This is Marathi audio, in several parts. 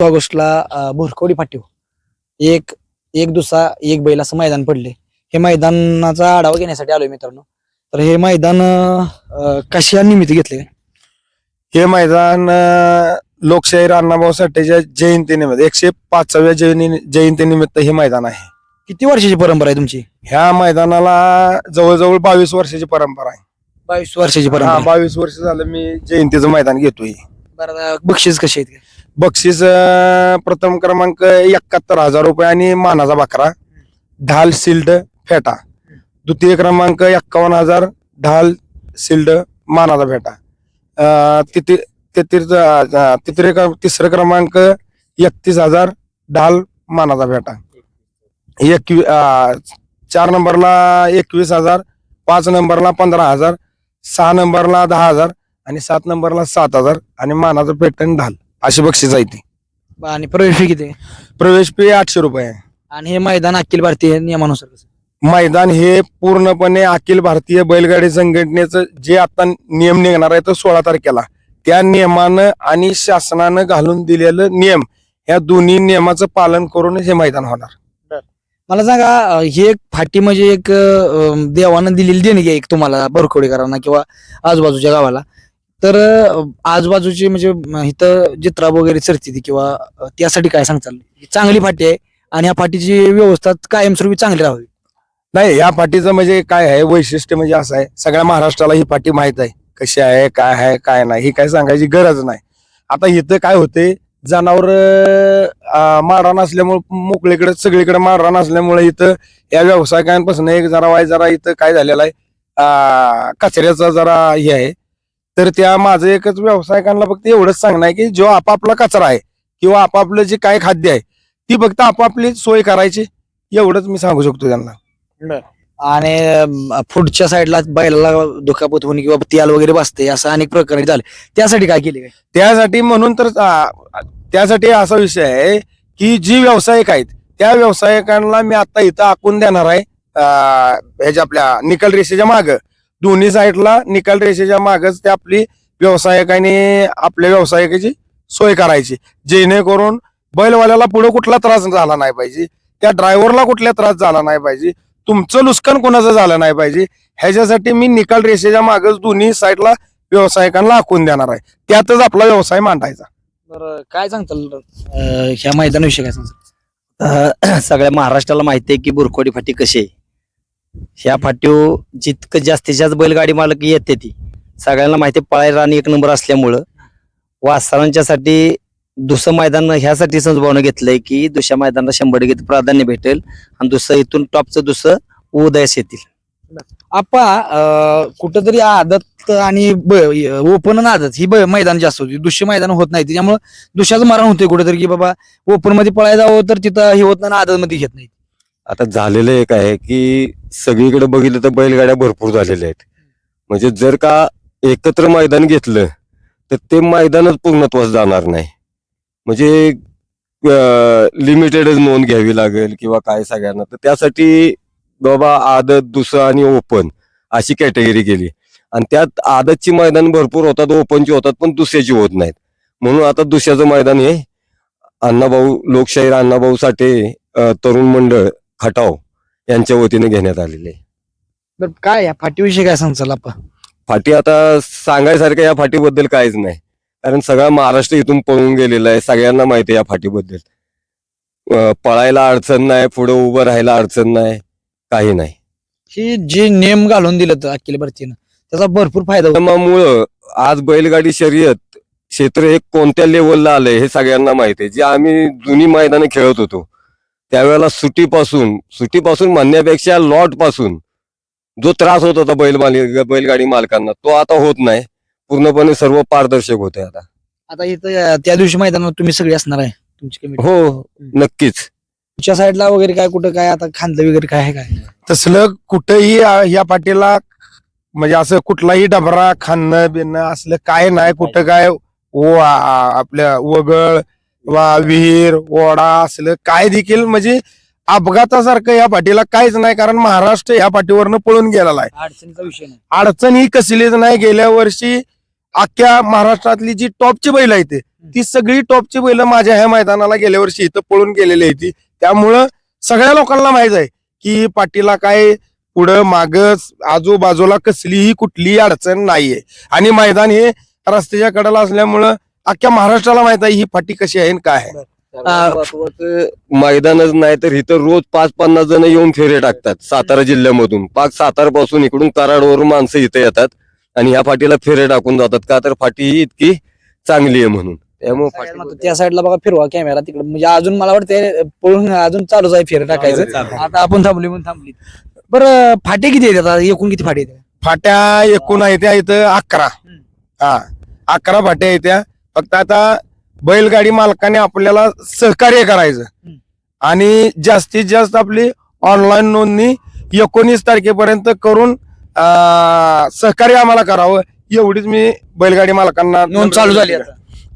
ऑगस्टला भोरकवडी फाटीव एक एक दुसरा एक बैल असं मैदान पडले. हे मैदानाचा आढावा घेण्यासाठी आलोय मित्रांनो. तर हे मैदान कशा निमित्त घेतले? हे मैदान लोकशाही अण्णाभाऊ साठेच्या जयंतीनिमित्त एकशे पाचव्या जयंती जयंतीनिमित्त हे मैदान आहे. किती वर्षाची परंपरा आहे तुमची? ह्या मैदानाला जवळजवळ बावीस वर्षाची परंपरा आहे. बावीस वर्षाची परंपरा. बावीस वर्ष झालं मी जयंतीचं मैदान घेतोय. बरं बक्षीस कसे आहेत? बक्षीस अं, प्रथम क्रमांक एकाहत्तर हजार रुपये आणि मानाचा बकरा ढाल सिल्ड फेटा. द्वितीय क्रमांक एक्कावन्न हजार ढाल सिल्ड मानाचा फेटा. अं, तिथे तेथील अं, तिसरे क्रम- तिसरं क्रमांक एकतीस हजार ढाल मानाचा फेटा. एकवी अं, चार नंबरला एकवीस हजार पाच नंबरला पंधरा हजार सहा नंबरला दहा हजार आणि सात नंबरला सात हजार आणि मानाचं पेटन ढाल. अशी बक्षीस आहे ती. आणि प्रवेश fee किती? आहे? प्रवेश फी आठशे रुपये आहे. आणि हे मैदान अखिल भारतीय नियमानुसार कसं? मैदान हे पूर्णपणे अखिल भारतीय बैलगाडी संघटनेचं जे आता नियम निघणार आहे तो सोळा तारखेला. त्या नियमानं आणि शासनानं घालून दिलेलं नियम या दोन्ही नियमाचं पालन करून हे मैदान होणार. मला सांगा अं, ही एक फाटी म्हणजे एक अं, देवानं दिलेली देणगी आहे एक तुम्हाला बरखोडेकरांना किंवा आजूबाजूच्या गावाला. तर आजूबाजूची म्हणजे इथं जित्रा वगैरे चरती किंवा त्यासाठी काय सांगताल? ही चांगली फाटी आहे आणि या फाटीची व्यवस्था कायमस्वरूपी चांगली राहावी. नाही या पाठीचं म्हणजे काय आहे? वैशिष्ट्य म्हणजे असं आहे सगळ्या महाराष्ट्राला ही पाठी माहीत आहे. कशी आहे काय आहे काय नाही ही काय सांगायची गरज नाही. आता इथं काय होते जनावर मारहाण असल्यामुळे मोकळीकडे सगळीकडे मारहाण असल्यामुळे इथं या व्यावसायिकांपासून एक जरा वाय जरा इथं काय झालेलं आहे कचऱ्याचा जरा हे आहे. तर त्या माझं एकच व्यावसायिकांना फक्त एवढंच सांगणं आहे की जो आपापला कचरा आहे किंवा आपापलं जे काय खाद्य आहे ती फक्त आपापली सोय करायची एवढंच मी सांगू शकतो त्यांना. आणि पुढच्या साईडला बैलाला दुखापत होणे किंवा तेल वगैरे बसते असं अनेक प्रकारे झाले. त्यासाठी काय केले काय? त्यासाठी म्हणून तर त्यासाठी असा विषय आहे की जी व्यावसायिक आहेत त्या व्यावसायिकांना मी आता इथं आखून देणार आहे ह्याच्या आपल्या निकाल रेषेच्या माग. दोन्ही साईडला निकाल रेषेच्या मागच त्या आपली व्यावसायिकांनी आपल्या व्यावसायिकाची सोय करायची. जेणेकरून बैलवाल्याला पुढे कुठला त्रास झाला नाही पाहिजे. त्या ड्रायव्हरला कुठला त्रास झाला नाही पाहिजे. तुमचं नुकसान कोणाचं झालं नाही पाहिजे. ह्याच्यासाठी मी निकाल रेषेच्या मागच दोन्ही साईडला व्यावसायिकांना आखून देणार आहे. त्यातच आपला व्यवसाय मांडायचा. बरं काय सांगताल? ह्या मैदानाविषयी काय सांगताल? अ, सगळ्या महाराष्ट्राला माहिती आहे की बुरकोडी फाटी कशी आहे? ह्या फाटीव जितकं जास्तीत जास्त बैलगाडी मालक येते ती. सगळ्यांना माहिती पळायला आणि एक नंबर असल्यामुळं. वासरांच्यासाठी दुसरं मैदान ह्यासाठी संजभावनं घेतलंय की दुसऱ्या मैदानाला शंभर टक्के प्राधान्य भेटेल आणि दुसरं इथून टॉपचं दुसरं उदयास येतील. आपा कुठंतरी आदत आणि ओपन आणि आदत ही मैदान जास्त होती. दुसरे मैदान होत नाही. त्याच्यामुळे दुसऱ्याचं मरण होते कुठेतरी की बाबा ओपनमध्ये पळायला जावं तर तिथं हे होत नाही आदत मध्ये घेत नाही आता झालेलं एक आहे की सगळीकडे बघितलं तर बैलगाड्या भरपूर झालेल्या आहेत. म्हणजे जर का एकत्र मैदान घेतलं तर ते मैदानच पूर्णत्वास जाणार नाही. म्हणजे लिमिटेडच नोंद घ्यावी लागेल किंवा काय सगळ्यांना. तर त्यासाठी बाबा आदत दुसरं आणि ओपन अशी कॅटेगरी केली. आणि त्यात आदतची मैदान भरपूर होतात ओपनची होतात पण दुसऱ्याची होत नाहीत. म्हणून आता दुसऱ्याचं मैदान हे अण्णाभाऊ लोकशाहीर अण्णाभाऊ साठे तरुण मंडळ खटाव यांच्या वतीने घेण्यात आलेले. आहे. बरं काय या फाटीविषयी काय सांगताल आपा फाटी आता सांगायसारखं या फाटीबद्दल काहीच नाही. कारण सगळा महाराष्ट्र इथून पळून गेलेला आहे. सगळ्यांना माहिती आहे या फाटीबद्दल. अ, पळायला अडचण नाही पुढे उभं राहायला अडचण नाही काही नाही. ही जे नेम घालून दिलं तर अखिल भारतीयनं त्याचा भरपूर फायदा होतो. त्यामुळं आज बैलगाडी शर्यत क्षेत्र हे कोणत्या लेवलला आलंय हे सगळ्यांना माहिती आहे. जे आम्ही जुनी मैदाने खेळत होतो त्यावेळेला सुटीपासून सुटीपासून म्हणण्यापेक्षा लॉटपासून जो त्रास होत होता बैल मालिक बैलगाडी मालकांना तो आता होत नाही. पूर्णपणे सर्व पारदर्शक होते आता. आता इथं त्या दिवशी मैदानात तुम्ही सगळे असणार आहे तुमची कमिटी हो नक्कीच. तुमच्या साईडला वगैरे काय कुठं काय आता खांदलं वगैरे काय आहे काय? तसलं कुठंही या पाटीला म्हणजे असं कुठलाही डबरा खाणं बिणं असलं काय नाही कुठं काय ओ आ- आ- आपल्या वगळ वा विहीर ओढा असलं काय देखील म्हणजे अपघातासारखं या पाठीला काहीच नाही कारण महाराष्ट्र या पाठीवरनं पळून गेलेला आहे. अडचणीचा विषय नाही. अडचण ही कसलीच नाही. गेल्या वर्षी अख्ख्या महाराष्ट्रातली जी टॉपची बैल आहे ते ती सगळी टॉपची बैल माझ्या ह्या मैदानाला गेल्या वर्षी इथं पळून गेलेली आहे ती त्यामुळं सगळ्या लोकांना माहीत आहे की पाटीला काय पुढं माग आजूबाजूला कसलीही कुठलीही अडचण नाहीये. आणि मैदान हे रस्त्याच्या कडेला असल्यामुळं अख्ख्या महाराष्ट्राला माहीत आहे ही फाटी कशी आहे आणि काय आहे. मैदानच नाही तर इथं रोज पाच पन्नास जण येऊन फेरे टाकतात सातारा जिल्ह्यामधून. पाच सातारा पासून इकडून कराडवरून माणसं इथे येतात आणि ह्या फाटीला फेरे टाकून जातात. का तर फाटी ही इतकी चांगली आहे म्हणून. त्यामुळे फाटी त्या साईडला बघा फिरवा कॅमेरा तिकडे. म्हणजे अजून मला वाटतं पळून अजून चालूच आहे फेर टाकायचं. आता आपण थांबली म्हणून थांबली बरं फाटे किती आहेत आता? एकूण किती फाटे आहेत? फाट्या एकूण आहे त्या इथं अकरा. हा अकरा फाट्या आहेत त्या. फक्त आता बैलगाडी मालकाने आपल्याला सहकार्य करायचं. आणि जास्तीत जास्त आपली ऑनलाईन नोंदणी एकोणीस तारखेपर्यंत करून सहकार्य आम्हाला करावं एवढीच मी बैलगाडी मालकांना नोंद चालू झाली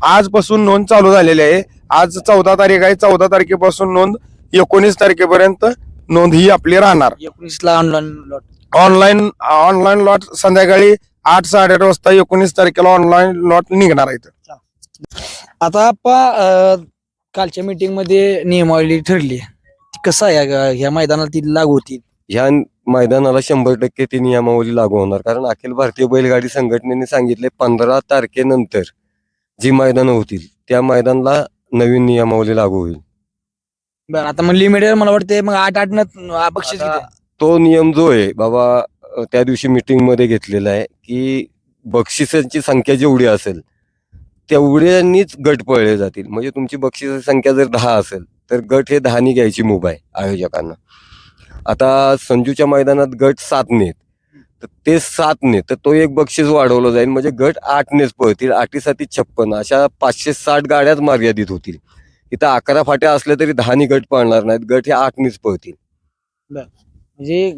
आजपासून नोंद चालू झालेली आहे. आज चौदा तारीख आहे. चौदा तारखेपासून नोंद एकोणीस तारखेपर्यंत नोंद ही आपली राहणार. एकोणीसला online lot online online lot संध्याकाळी आठ साडेआठ वाजता एकोणीस तारखेला ऑनलाईन लॉट निघणार आहेत आता आपण कालच्या मीटिंगमध्ये नियमावली ठरली. ती कसं आहे? या- ह्या मैदानाला ती लागू होती ह्या मैदानाला शंभर टक्के ती नियमावली लागू होणार. कारण अखिल भारतीय बैलगाडी संघटनेने सांगितले पंधरा तारखेनंतर जी मैदानं होतील त्या मैदानाला नवीन नियमावली लागू होईल. बरं आता मग लिमिटेड मला वाटते मग आठ आठ न बक्षीस आता- किती आहे? तो नियम जो आहे बाबा अ, त्या दिवशी मीटिंगमध्ये घेतलेला आहे की बक्षिसांची संख्या जेवढी असेल तेवढ्यांनीच गट पळले जातील. म्हणजे तुमची बक्षिसाची संख्या जर दहा असेल तर गट हे दहानी घ्यायची मुभा आहे आयोजकांना. आता संजूच्या मैदानात गट सातने आहेत. तर ते सात नेत तर तो एक बक्षीस वाढवलं जाईल. म्हणजे गट आठनेच पळतील. आठीसाठी छप्पन अशा पाचशे साठ गाड्याच मर्यादित होतील. इथं अकरा फाट्या असल्या तरी दहानी गट पळणार नाहीत. गट हे आठनेच पळतील. म्हणजे